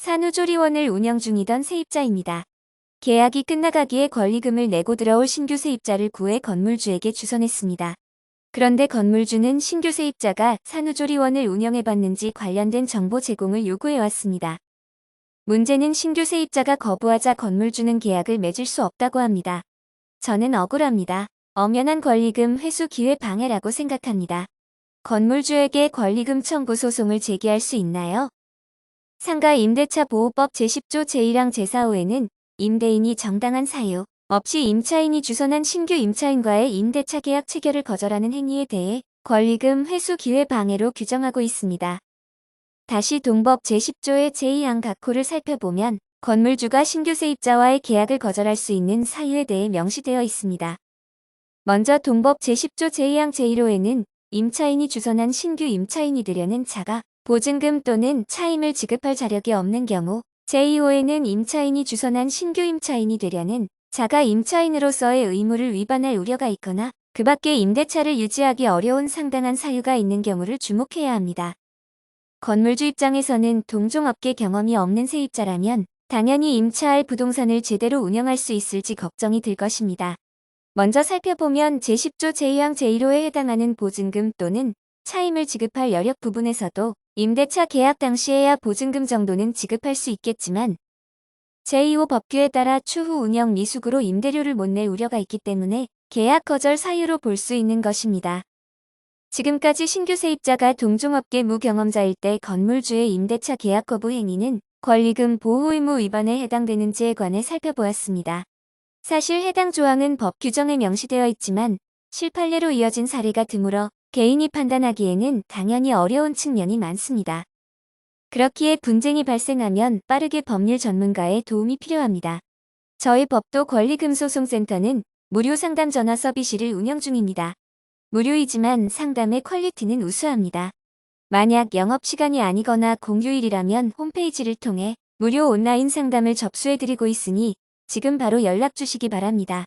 산후조리원을 운영 중이던 세입자입니다. 계약이 끝나가기에 권리금을 내고 들어올 신규 세입자를 구해 건물주에게 주선했습니다. 그런데 건물주는 신규 세입자가 산후조리원을 운영해봤는지 관련된 정보 제공을 요구해왔습니다. 문제는 신규 세입자가 거부하자 건물주는 계약을 맺을 수 없다고 합니다. 저는 억울합니다. 엄연한 권리금 회수 기회 방해라고 생각합니다. 건물주에게 권리금 청구 소송을 제기할 수 있나요? 상가 임대차 보호법 제10조 제1항 제4호에는 임대인이 정당한 사유 없이 임차인이 주선한 신규 임차인과의 임대차 계약 체결을 거절하는 행위에 대해 권리금 회수 기회 방해로 규정하고 있습니다. 다시 동법 제10조의 제2항 각호를 살펴보면 건물주가 신규 세입자와의 계약을 거절할 수 있는 사유에 대해 명시되어 있습니다. 먼저 동법 제10조 제2항 제1호에는 임차인이 주선한 신규 임차인이 되려는 자가 보증금 또는 차임을 지급할 자력이 없는 경우 제2호에는 임차인이 주선한 신규 임차인이 되려는 자가 임차인으로서의 의무를 위반할 우려가 있거나 그 밖에 임대차를 유지하기 어려운 상당한 사유가 있는 경우를 주목해야 합니다. 건물주 입장에서는 동종업계 경험이 없는 세입자라면 당연히 임차할 부동산을 제대로 운영할 수 있을지 걱정이 들 것입니다. 먼저 살펴보면 제10조 제2항 제1호에 해당하는 보증금 또는 차임을 지급할 여력 부분에서도 임대차 계약 당시에야 보증금 정도는 지급할 수 있겠지만 제2호 법규에 따라 추후 운영 미숙으로 임대료를 못 낼 우려가 있기 때문에 계약 거절 사유로 볼 수 있는 것입니다. 지금까지 신규 세입자가 동종업계 무경험자일 때 건물주의 임대차 계약 거부 행위는 권리금 보호 의무 위반에 해당되는지에 관해 살펴보았습니다. 사실 해당 조항은 법 규정에 명시되어 있지만 실판례로 이어진 사례가 드물어 개인이 판단하기에는 당연히 어려운 측면이 많습니다. 그렇기에 분쟁이 발생하면 빠르게 법률 전문가의 도움이 필요합니다. 저희 법도 권리금소송센터는 무료 상담 전화 서비스를 운영 중입니다. 무료이지만 상담의 퀄리티는 우수합니다. 만약 영업시간이 아니거나 공휴일이라면 홈페이지를 통해 무료 온라인 상담을 접수해드리고 있으니 지금 바로 연락 주시기 바랍니다.